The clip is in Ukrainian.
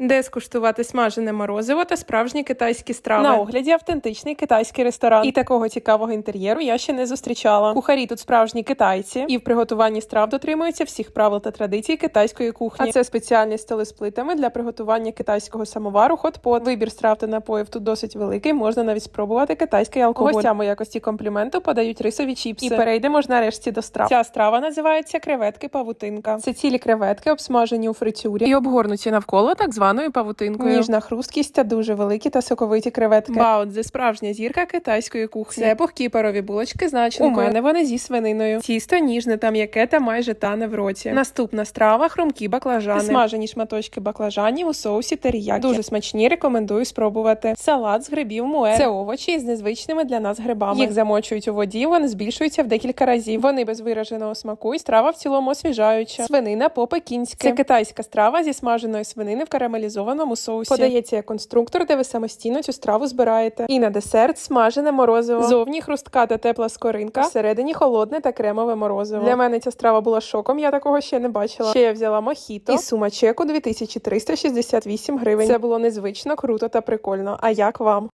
Де скуштувати смажене морозиво та справжні китайські страви. На огляді автентичний китайський ресторан. І такого цікавого інтер'єру я ще не зустрічала. Кухарі тут справжні китайці, і в приготуванні страв дотримуються всіх правил та традицій китайської кухні. А це спеціальні столи з плитами для приготування китайського самовару. Хот-пот. Вибір страв та напоїв тут досить великий. Можна навіть спробувати китайський алкоголь. Гостям у якості компліменту подають рисові чіпси. І перейдемо ж нарешті до страв. Ця страва називається креветки павутинка. Це цілі креветки, обсмажені у фритюрі і обгорнуті навколо так званою павутинкою. Ніжна хрусткість та дуже великі та соковиті креветки. Баудзе справжня зірка китайської кухні. Це пухкі парові булочки з начинкою. У мене вони зі свининою. Тісто ніжне та м'яке та майже тане в роті. Наступна страва хрумкі баклажани. Смажені шматочки баклажанів у соусі теріякі. Дуже смачні, рекомендую спробувати. Салат з грибів муе. Це овочі з незвичними для нас грибами. Їх замочують у воді, вони збільшуються в декілька разів. Вони без вираженого смаку і страва в цілому освіжаюча. Свинина по-пекінськи. Це китайська страва зі смаженої свинини в карамелізованому соусі. Подається як конструктор, де ви самостійно цю страву збираєте. І на десерт смажене морозиво. Зовні хрустка та тепла скоринка. Всередині холодне та кремове морозиво. Для мене ця страва була шоком. Я такого ще не бачила. Ще я взяла мохіто і сума чеку 2368 гривень. Це було незвично, круто та прикольно. А як вам?